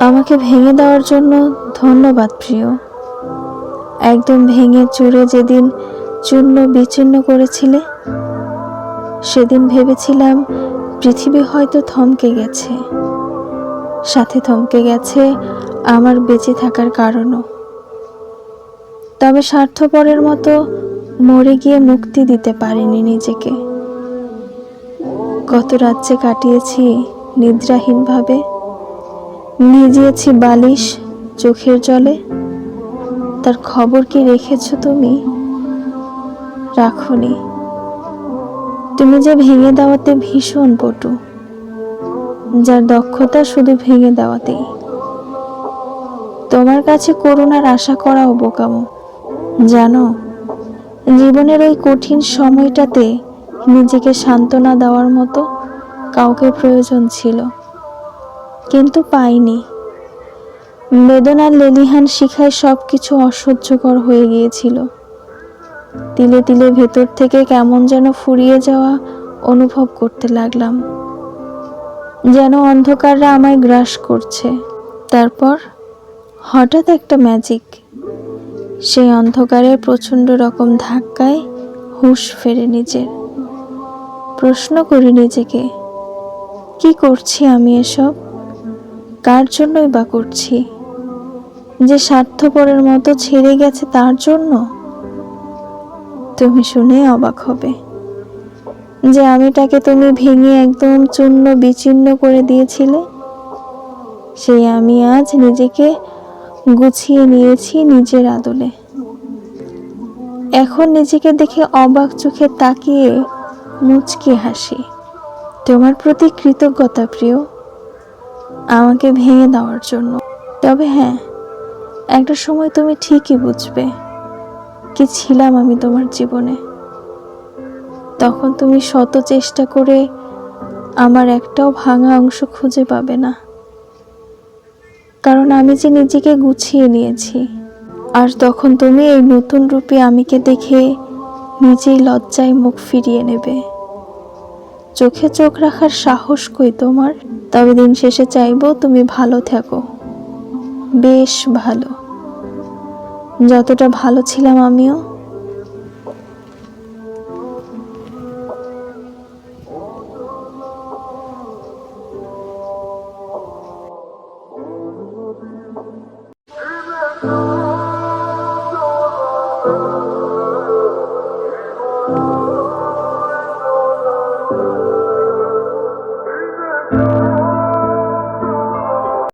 আমাকে ভেঙে দেওয়ার জন্য ধন্যবাদ, প্রিয়। একদম ভেঙে চুরে যেদিন চূর্ণ বিচ্ছিন্ন করেছিলে, সেদিন ভেবেছিলাম পৃথিবী হয়তো থমকে গেছে। সাথে থমকে গেছে আমার বেঁচে থাকার কারণও। তবে স্বার্থপরের মতো মরে গিয়ে মুক্তি দিতে পারিনি নিজেকে। কত রাজ্যে কাটিয়েছি নিদ্রাহীনভাবে। ভিজিয়েছি বালিশ চোখের জলে। তার খবর কি রেখেছো তুমি? রাখনি। তুমি যে ভেঙে দেওয়াতে ভীষণ পটু। যার দক্ষতা শুধু ভেঙে দেওয়াতেই। তোমার কাছে করুণার আশা করাও বোকামো। জানো, জীবনের ওই কঠিন সময়টাতে নিজেকে সান্ত্বনা দেওয়ার মতো কাউকে প্রয়োজন ছিল, কিন্তু পাইনি। বেদনার লেলিহান শিখায় সব কিছু অসহ্যকর হয়ে গিয়েছিল। তিলে তিলে ভেতর থেকে কেমন যেন ফুরিয়ে যাওয়া অনুভব করতে লাগলাম। যেন অন্ধকাররা আমায় গ্রাস করছে। তারপর হঠাৎ একটা ম্যাজিক। সেই অন্ধকারের প্রচণ্ড রকম ধাক্কায় হুঁশ ফেরে নিজের। প্রশ্ন করি নিজেকে কি করছি আমি এসব? কার জন্যই বা করছি? যে স্বার্থপরের মতো ছেড়ে গেছে তার জন্য? তুমি শুনে অবাক হবে। যে আমিটাকে তুমি ভেঙে একদম চূর্ণ বিচ্ছিন্ন করে দিয়েছিলে? সেই আমি আজ নিজেকে গুছিয়ে নিয়েছি নিজের আদলে। এখন নিজেকে দেখে অবাক চোখে তাকিয়ে মুচকি হাসি। তোমার প্রতি কৃতজ্ঞতা, প্রিয়। আমাকে ভেঙে দেওয়ার জন্য। তবে হ্যাঁ একটা সময় তুমি ঠিকই বুঝবে কি ছিলাম আমি তোমার জীবনে। তখন তুমি শত চেষ্টা করে আমার একটাও ভাঙা অংশ খুঁজে পাবে না। কারণ আমি যে নিজেকে গুছিয়ে নিয়েছি, আর তখন তুমি এই নতুন রূপে আমিকে দেখে নিজেই লজ্জায় মুখ ফিরিয়ে নেবে। চোখে চোখ রাখার সাহস কই তোমার? তবে দিন শেষে চাইব তুমি ভালো থাকো। বেশ ভালো। যতটা ভালো ছিলাম আমিও